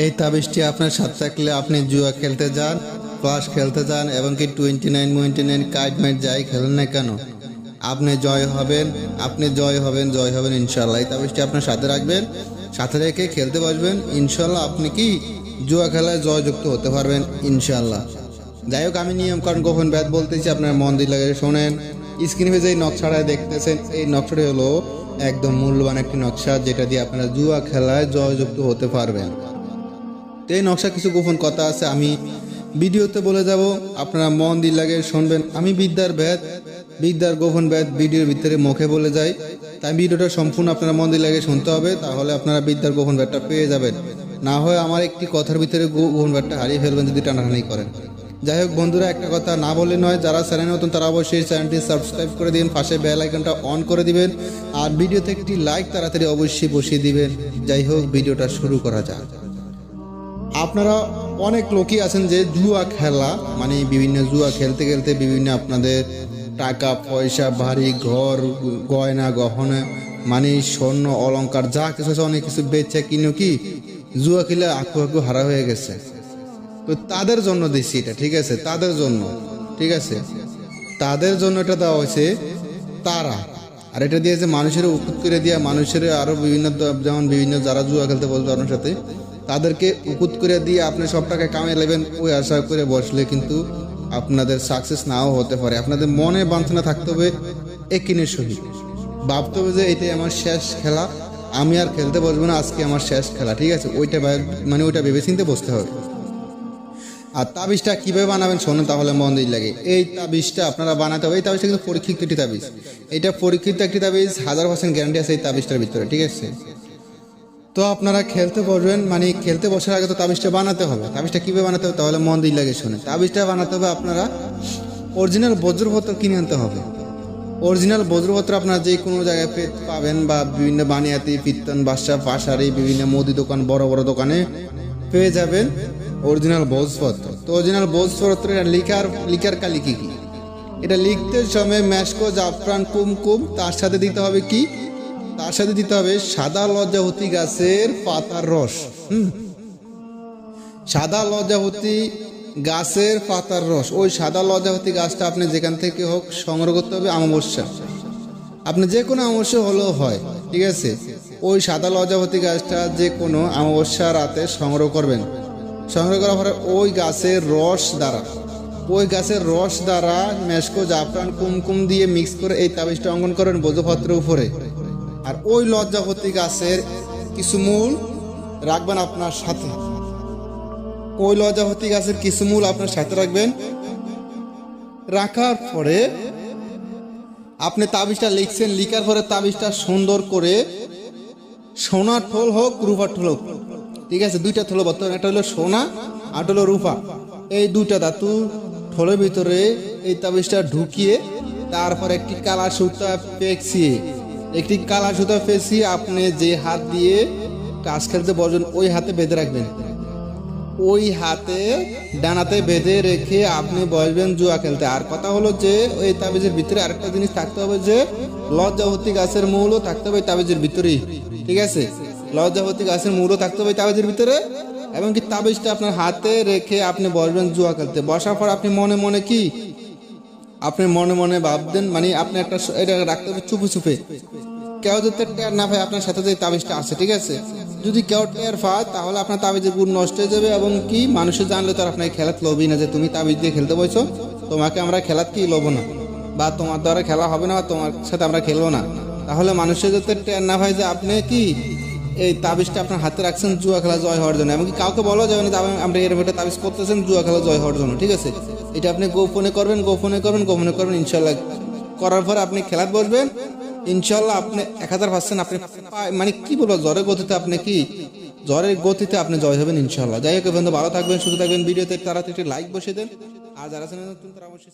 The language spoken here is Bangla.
এই তাবিজটি আপনার সাথে থাকলে আপনি জুয়া খেলতে যান ক্লাস খেলতে যান এবং কি টোয়েন্টি নাইন মোয়েন্টি নাইন কাইট মাইট যাই খেলেন না কেন? আপনি জয় হবেন, আপনি জয় হবেন জয় হবেন ইনশাল্লাহ এই তাবিজটি আপনার সাথে রাখবেন, সাথে রেখে খেলতে বসবেন ইনশাল্লাহ আপনি কি জুয়া খেলায় জয়যুক্ত হতে পারবেন ইনশাল্লাহ যাই হোক, আমি নিয়ম কারণ গোপন ব্যাত বলতেছি, আপনার মন দিয়ে লাগে শোনেন। স্ক্রিনে যে নকশাটা দেখতেছেন, এই নকশাটি হলো একদম মূল্যবান একটি নকশা, যেটা দিয়ে আপনারা জুয়া খেলায় জয়যুক্ত হতে পারবেন। তো এই নকশা কিছু গোপন কথা আছে, আমি ভিডিওতে বলে যাব। আপনারা মন দিয়ে লাগে শুনবেন। আমি বিদ্যার ভেদ বিদ্যার গোপন ভেদ ভিডিওর ভিতরে মুখে বলে যাই। তাই ভিডিওটা সম্পূর্ণ আপনারা মন দিয়ে লাগে শুনতে হবে, তাহলে আপনারা বিদ্যার গোপন ভেদটা পেয়ে যাবেন। না হয় আমার একটি কথার ভিতরে গোপন ভেদটা হারিয়ে ফেলবেন যদি টানাটানি করেন। যাই হোক বন্ধুরা, একটা কথা না বলে নয়, যারা চ্যানেল নতুন তারা অবশ্যই চ্যানেলটি সাবস্ক্রাইব করে দিন, পাশে বেল আইকনটা অন করে দিবেন, আর ভিডিওতে একটি লাইক তাড়াতাড়ি অবশ্যই বসিয়ে দিবেন। যাই হোক, ভিডিওটা শুরু করা যাক। আপনারা অনেক লোকই আছেন যে জুয়া খেলা মানে বিভিন্ন জুয়া খেলতে খেলতে বিভিন্ন আপনাদের টাকা, পয়সা, বাড়ি, ঘর, গয়না, গহনা মানে স্বর্ণ, অলংকার, যা কিছু আছে, অনেক কিছু বেচে কিনো কি জুয়া খেলে আঁকু আঁকু হারা হয়ে গেছে। তো তাদের জন্য দিচ্ছি এটা, ঠিক আছে? তাদের জন্য, ঠিক আছে? তাদের জন্য এটা দেওয়া হয়েছে তারা। আর এটা দিয়েছে মানুষের উকুত করে দিয়া, মানুষের আরও বিভিন্ন যেমন বিভিন্ন যারা জুয়া খেলতে বলতো আপনার সাথে তাদেরকে উকুত করে দিয়ে আপনি সব টাকা কামিয়ে নেবেন, ওই আশা করে বসলে কিন্তু আপনাদের সাকসেস নাও হতে পারে। আপনাদের মনে বাঞ্ছনা থাকতে হবে, একিনের সহিত। ভাবতে হবে যে এটাই আমার শেষ খেলা, আমি আর খেলতে বসবো না, আজকে আমার শেষ খেলা, ঠিক আছে? ওইটা মানে ওইটা ভেবে চিনতে বসতে হবে। আর তাবিজটা কীভাবে বানাবেন শোনেন তাহলে মন দিয়ে লাগে। এই তাবিজটা আপনারা বানাতে হবে, এই তাবিজটা কিন্তু পরীক্ষিত একটি তাবিজ। এটা পরীক্ষিত একটি তাবিজ, হাজার পার্সেন্ট গ্যারান্টি আছে এই তাবিজটার ভিতরে, ঠিক আছে? তো আপনারা খেলতে বসবেন মানে খেলতে বসার আগে তো তাবিজটা বানাতে হবে। তাবিজটা কীভাবে বানাতে হবে তাহলে মন দিয়ে লাগে শুনে। তাবিজটা বানাতে হবে আপনারা অরিজিনাল বজ্রপত্র কিনে আনতে হবে। অরিজিনাল বজ্রপত্র আপনারা যে কোনো জায়গায় পাবেন বা বিভিন্ন বানিয়াতি, পিত্তন, বাসা, পাশারি, বিভিন্ন মুদি দোকান, বড় বড় দোকানে পেয়ে যাবেন অরিজিনাল ভোজপত্র তো অরিজিনাল ভোজপত্র এটা লিখার লিখার কালি কি কি? এটা লিখতে সময় ম্যাশকো জাফরান, কুমকুম, তার সাথে দিতে হবে কি? তার সাথে দিতে হবে, সাদা লজ্জাবতী গাছের পাতার রস। হুম। সাদা লজ্জাবতী গাছের পাতার রস। ওই সাদা লজ্জাবতী গাছটা আপনি যেখান থেকে হোক সংগ্রহ করতে হবে অমাবস্যা। আপনি যে কোনো অমাবস্যা হলেও হয়, ঠিক আছে? ওই সাদা লজ্জাবতী গাছটা যে কোনো অমাবস্যা রাতে সংগ্রহ করবেন। সংগ্রহ করার পরে ওই গাছের রস দ্বারা, ওই গাছের রস দ্বারা মেসকো জাফরান কুমকুম দিয়ে মিক্স করে এই তাবিজটা অঙ্কন করেন বোঝপত্রের উপরে। আর ওই লজ্জাপতি গাছের কিছু মূল রাখবেন আপনার সাথে। ওই লজ্জাপতি গাছের কিছু মূল আপনার সাথে রাখবেন। রাখার পরে আপনি তাবিজটা লিখছেন, লিখার পরে তাবিজটা সুন্দর করে সোনার ঠোল হোক রূপার ঠোল হোক, ঠিক আছে? দুইটা ঠোল বর্তমানে একটা হলো সোনা আর হলো রূপা এই দুইটা ধাতু ঠোলের ভিতরে এই তাবিজটা ঢুকিয়ে তারপর একটি কালা সুতা পেঁচিয়ে একটি কালা সুতা পেঁচিয়ে আপনি যে হাত দিয়ে কাজ খেলতে বসবেন, ওই হাতে বেঁধে রাখবেন। ওই হাতে ডানাতে বেঁধে রেখে আপনি বসবেন জুয়া খেলতে। আর কথা হলো যে, ওই তাবিজের ভিতরে আরেকটা জিনিস থাকতে হবে যে, লজ্জাবতী গাছের মূলও থাকতে হবে তাবিজের ভিতরেই। ঠিক আছে? লজ্জাবতী গাছের মূলও থাকতে হবে তাবিজের ভিতরে। এবং কি তাবিজটা আপনার হাতে রেখে আপনি বসবেন জুয়া খেলতে। বসার পর আপনি মনে মনে কি? আপনি মনে মনে ভাববেন মানে আপনি একটা এটা রাখতে হবে চুপে চুপে। কেউ যদি টের না পায়, আপনার সাথে যে তাবিজটা আছে, ঠিক আছে? যদি কেউ টের পায়, তাহলে আপনার তাবিজের গুণ নষ্ট হয়ে যাবে এবং কি? মানুষে জানলে তো আপনাকে খেলাত লবি না যে তুমি তাবিজ দিয়ে খেলতে বলছো তোমাকে আমরা খেলাত কি লব না? বা তোমার দ্বারা খেলা হবে না বা তোমার সাথে আমরা খেলব না। তাহলে মানুষের যাতে টের না পায় যে আপনি কি? এই তাবিজটা আপনার হাতে রাখছেন, জুয়া খেলা জয় হওয়ার জন্য। এমনকি কাউকে বলা যাবে না আপনি এরকম একটা তাবিজ করতেছেন, জুয়া খেলা জয় হওয়ার জন্য, ঠিক আছে? এটা আপনি গোপনে করবেন গোপনে করবেন গোপনে করবেন ইনশাল্লাহ করার পর আপনি খেলাত বসবেন। ইনশাল্লাহ আপনি এক হাজার পার্সেন্ট আপনি মানে কি বলব, জ্বরের গতিতে আপনি কি? জ্বরের গতিতে আপনি জয় হবেন ইনশাল্লাহ যাই হোক বন্ধু ভালো থাকবেন, সুস্থ থাকবেন। ভিডিওতে তাড়াতাড়ি লাইক বসে দেন। আর যারা নতুন, তারা অবশ্যই